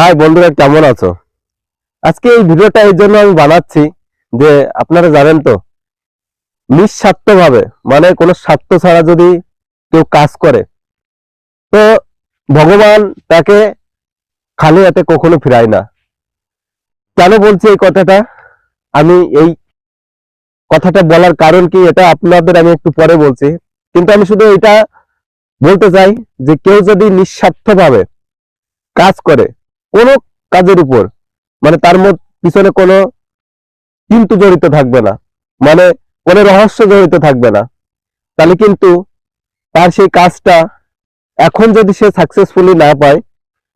High বন্ধুরা, কেমন আছো? আজকে এই ভিডিওটা এই জন্য আমি বানাচ্ছি যে আপনারা জানেন তো নিঃস্বার্থ ভাবে মানে কোনো স্বার্থ ছাড়া যদি কেউ কাজ করে, তো ভগবান তাকে খালি হাতে কখনো ফিরায় না। কেন বলছি এই কথাটা? আমি এই কথাটা বলার কারণ কি, এটা আপনাদের আমি একটু পরে বলছি। কিন্তু আমি শুধু এটা বলতে চাই যে কেউ যদি নিঃস্বার্থভাবে কাজ করে কোনো কাজের উপর মানে তার মধ্যে পিছনে কোনো কিন্তু জড়িত থাকবে না মানে কোনো রহস্য জড়িত থাকবে না। তাহলে কিন্তু তার সেই কাজটা এখন যদি সে সাকসেসফুলি না পায়,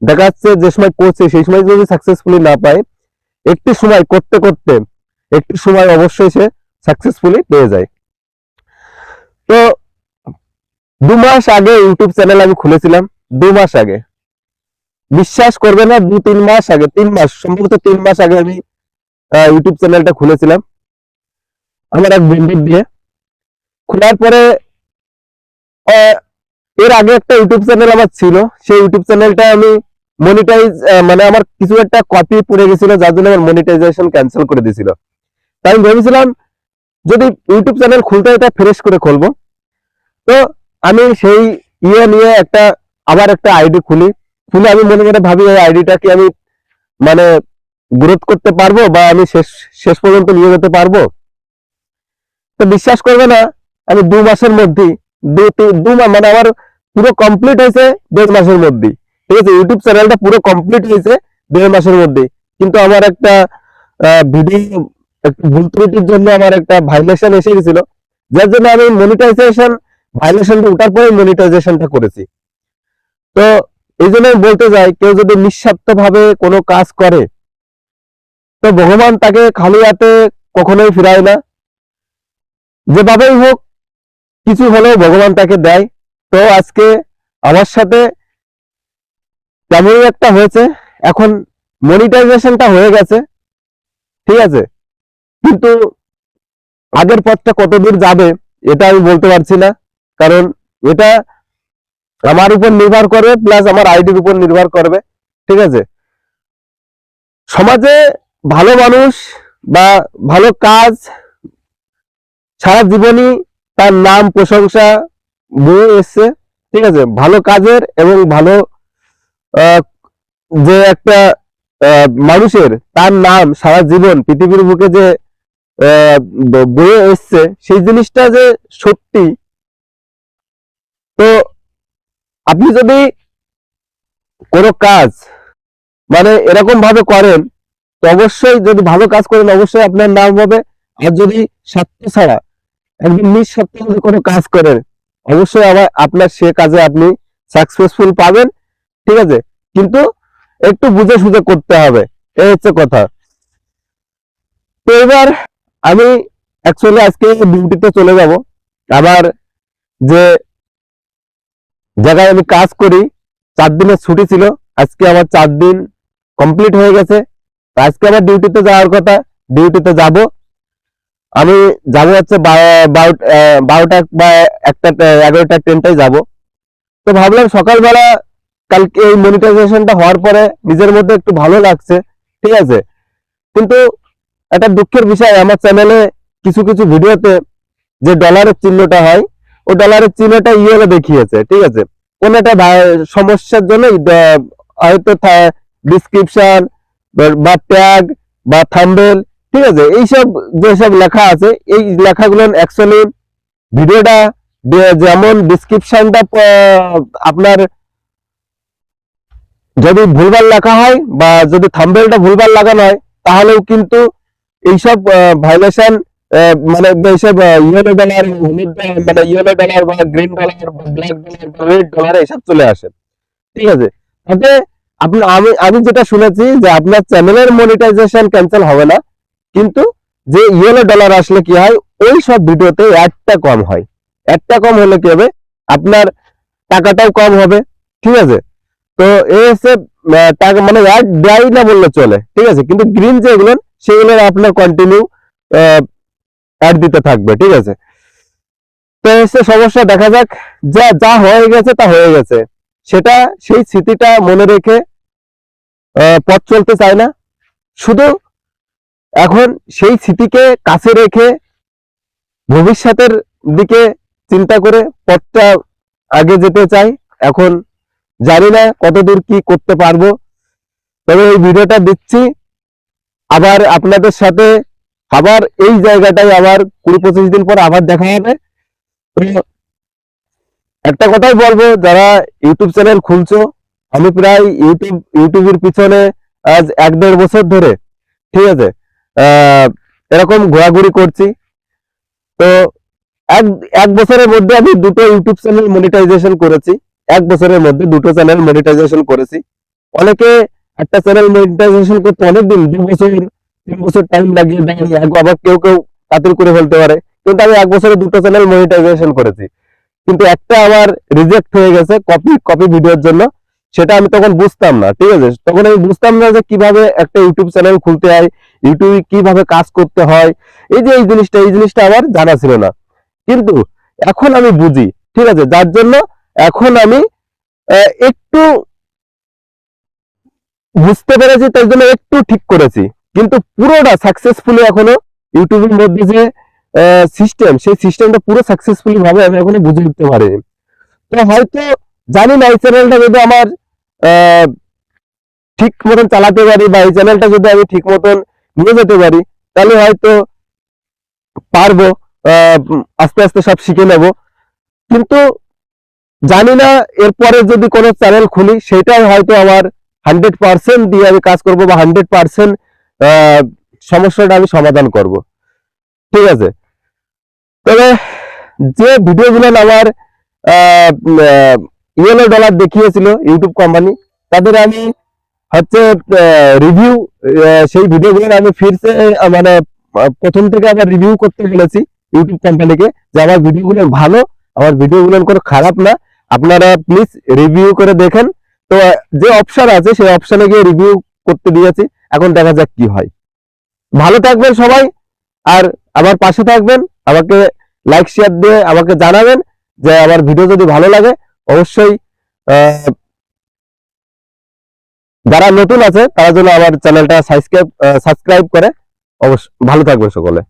দেখা যাচ্ছে যে সময় করছে, সেই সময় যদি সাকসেসফুলি না পায়, একটি সময় করতে করতে, একটি সময় অবশ্যই সে সাকসেসফুলি পেয়ে যায়। তো দু মাস আগে ইউটিউব চ্যানেল আমি খুলেছিলাম, দু মাস আগে। বিশ্বাস করবে না, দু, তিন মাস আগে, তিন মাস, সম্ভবত তিন মাস আগে আমি ইউটিউব চ্যানেলটা খুলেছিলাম, আমার এক বন্ধুর দিয়ে। খোলার পরে এর আগে একটা ইউটিউব চ্যানেল আমার ছিল, সেই ইউটিউব চ্যানেলটা আমি মনিটাইজ মানে আমার কিছু একটা কপি পড়ে গেছিল, যার জন্য আমার মনিটাইজেশন ক্যান্সেল করে দিয়েছিল। তাই আমি ভেবেছিলাম, যদি ইউটিউব চ্যানেল খুলতে এটা ফ্রেশ করে খুলবো। তো আমি সেই ইয়ে নিয়ে একটা, আবার একটা আইডি খুলি। খুলে আমি মনে মনে ভাবি, এই আইডিটা কি আমি মানে গ্রোথ করতে পারব বা আমি শেষ শেষ পর্যন্ত নিয়ে যেতে পারব? তো বিশ্বাস করবে না, আমি দু মাসের মধ্যেই, দু দু মানে আমার পুরো কমপ্লিট হয়েছে দেড় মাসের মধ্যেই। ঠিক আছে ইউটিউব চ্যানেলটা পুরো কমপ্লিট হয়েছে দেড় মাসের মধ্যেই। কিন্তু আমার একটা ভিডিও ভুল ত্রুটির জন্য আমার একটা ভাইলেশন এসে গেছিল। যার জন্য আমি মনিটাইজেশন ভাইলেশনটা ওঠার পরে মনিটাইজেশনটা করেছি। তো এই জন্য বলতে চাই, কেউ যদি নিঃস্বার্থ ভাবে কোনো কাজ করে, তো ভগবান তাকে খালি হাতে কখনোই ফিরায় না। যেভাবেই হোক, কিছু হলেও ভগবান তাকে দেয়। তো আজকে আমার সাথে তেমনই একটা হয়েছে। এখন মনিটাইজেশনটা হয়ে গেছে, ঠিক আছে? কিন্তু আগের পথটা কতদূর যাবে, এটা আমি বলতে পারছি না। কারণ এটা আমার উপর নির্ভর করবে প্লাস আমার আইডির উপর নির্ভর করবে, ঠিক আছে? সমাজে ভালো মানুষ বা ভালো কাজ সারা জীবনই তার নাম, প্রশংসা বয়ে এসছে, ঠিক আছে? ভালো কাজের এবং ভালো যে একটা মানুষের তার নাম সারা জীবন পৃথিবীর বুকে যে বয়ে এসছে, সেই জিনিসটা যে সত্যি, তো আপনি যদি কোনো কাজ মানে এরকম ভাবে করেন, তো অবশ্যই যদি ভালো কাজ করেন, অবশ্যই আপনার নাম হবে। আর যদি স্বার্থ ছাড়া একদম নিঃস্বার্থে যদি কোনো কাজ করেন, অবশ্যই আবার আপনার সে কাজে আপনি সাকসেসফুল পাবেন। ঠিক আছে? কিন্তু একটু বুঝে সুঝে করতে হবে। এই হচ্ছে কথা। তো এবার আমি অ্যাকচুয়ালি আজকে ডিউটিতে চলে যাব। আবার যে জায়গায় আমি কাজ করি, চার দিনের ছুটি ছিল, আজকে আমার চার দিন কমপ্লিট হয়ে গেছে। আজকে আমার ডিউটিতে যাওয়ার কথা ডিউটিতে যাব। আমি যাব হচ্ছে বারোটা বা একটা, এগারোটা ট্রেনটাই যাব। তো ভাবলাম সকালবেলা কালকে এই মনিটাইজেশনটা হওয়ার পরে নিজের মধ্যে একটু ভালো লাগছে, ঠিক আছে? কিন্তু একটা দুঃখের বিষয়, আমার চ্যানেলে কিছু কিছু ভিডিওতে যে ডলারের চিহ্নটা হয় ওই ডলারের চিহ্নটা ইয়েলো দেখিয়েছে, ঠিক আছে? কোন একটা সমস্যার জন্য হয়তো ডিসক্রিপশন বা ট্যাগ বা থাম্বেল ঠিক আছে? এইসব যেসব লেখা আছে, এই লেখাগুলো অ্যাকচুয়ালি ভিডিওটা যেমন ডিসক্রিপশনটা আপনার যদি ভুলভাল লেখা হয় বা যদি থাম্বেলটা ভুলভাল লাগানো হয়, তাহলেও কিন্তু এইসব ভাইলেশন মানে এইসব ইয়েলো ডলার হলুদ মানে ইয়েলো ডলার বা গ্রিন ডলার ব্ল্যাক ডলার বা রেড ডলার এইসব চলে আসে। ঠিক আছে? তাতে আপনি, আমি আমি যেটা শুনেছি যে আপনার চ্যানেলের মনিটাইজেশন ক্যান্সেল হবে না, কিন্তু যে ইয়েলো ডলার আসলে কি হয়, ওই সব ভিডিওতে অ্যাডটা কম হয়। অ্যাডটা কম হলে কি হবে? আপনার টাকাটাও কম হবে। ঠিক আছে? তো এই হচ্ছে টাকা মানে অ্যাড দেয় না বললে চলে। ঠিক আছে? কিন্তু গ্রিন যেগুলো সেগুলো আপনার কন্টিনিউ অ্যাড দিতে থাকবে, ঠিক আছে? তো হচ্ছে সমস্যা দেখা যাক, যা যা হয়ে গেছে তা হয়ে গেছে। সেটা, সেই স্মৃতিটা মনে রেখে পথ চলতে চায় না। শুধু এখন সেই স্মৃতিকে কাছে রেখে ভবিষ্যতের দিকে চিন্তা করে পথটা আগে যেতে চাই। এখন জানি না কতদূর কি করতে পারব। তবে এই ভিডিওটা দিচ্ছি। আবার আপনাদের সাথে আবার এই জায়গাটায় আবার কুড়ি পঁচিশ দিন পর আবার দেখা হবে। একটা কথাই বলব, যারা ইউটিউব চ্যানেল খুলছো, আমি প্রায় ইউটিউব, ইউটিউবের পিছনে আজ এক দেড় বছর ধরে, ঠিক আছে? এরকম ঘোরাঘুরি করছি। তো এক এক বছরের মধ্যে আমি দুটো ইউটিউব চ্যানেল মনিটাইজেশন করেছি। এক বছরের মধ্যে দুটো চ্যানেল মনিটাইজেশন করেছি। অনেকে একটা চ্যানেল মনিটাইজেশন করতে অনেকদিন, দু বছর তিন বছর টাইম লাগিয়ে দেয় আবার কেউ কেউ তাড়াতাড়ি করে ফেলতে পারে। কিন্তু আমি এক বছরে দুটো চ্যানেল মনিটাইজেশন করেছি। কিন্তু একটা আমার রিজেক্ট হয়ে গেছে কপি কপি ভিডিওর জন্য। সেটা আমি তখন বুঝতাম না, ঠিক আছে? তখন আমি বুঝতাম না যে কীভাবে একটা ইউটিউব চ্যানেল খুলতে হয় ইউটিউবে কীভাবে কাজ করতে হয়। এই যে এই জিনিসটা এই জিনিসটা আমার জানা ছিল না। কিন্তু এখন আমি বুঝি, ঠিক আছে? যার জন্য এখন আমি একটু বুঝতে পেরেছি, তার জন্য একটু ঠিক করেছি। কিন্তু পুরোটা সাকসেসফুলি এখনও ইউটিউবের মধ্যে যে সিস্টেম সেই সিস্টেমটা পুরো সাকসেসফুলি ভাবে আমি এখনও বুঝে উঠতে পারিনি। তো হয়তো জানি না, এই চ্যানেলটা যদি আমার ঠিক মতন চালাতে পারি বা এই চ্যানেলটা যদি আমি ঠিক মতন নিয়ে যেতে পারি, তাহলে হয়তো পারব আস্তে আস্তে সব শিখে নেব। কিন্তু জানি না, এরপরে যদি কোনো চ্যানেল খুলি, সেটাই হয়তো আমার হান্ড্রেড পার্সেন্ট দিয়ে আমি কাজ করব বা হান্ড্রেড পার্সেন্ট সমস্যাটা আমি সমাধান করব। ঠিক আছে? তবে যে ভিডিওগুলো আমার ইয়েলো ডলার দেখিয়েছিল, ইউটিউব কোম্পানি, তাদের আমি হচ্ছে রিভিউ সেই ভিডিওগুলো আমি ফিরছে মানে প্রথম থেকে আবার রিভিউ করতে বলেছি ইউটিউব কোম্পানিকে যে আমার ভিডিওগুলো ভালো, আমার ভিডিওগুলো কোনো খারাপ না। আপনারা প্লিজ রিভিউ করে দেখেন। তো যে অপশন আছে, সেই অপশনে গিয়ে রিভিউ করতে দিয়েছি। এখন দেখা যাক কি হয়। ভালো থাকবেন সবাই, আর আমার পাশে থাকবেন, আমাকে লাইক শেয়ার দিয়ে আমাকে জানাবেন যে আমার ভিডিও যদি ভালো লাগে, অবশ্যই যারা নতুন আছে, তারা যেন আমার চ্যানেলটা সাবস্ক্রাইব সাবস্ক্রাইব করে। অবশ্য ভালো থাকবে সকলে।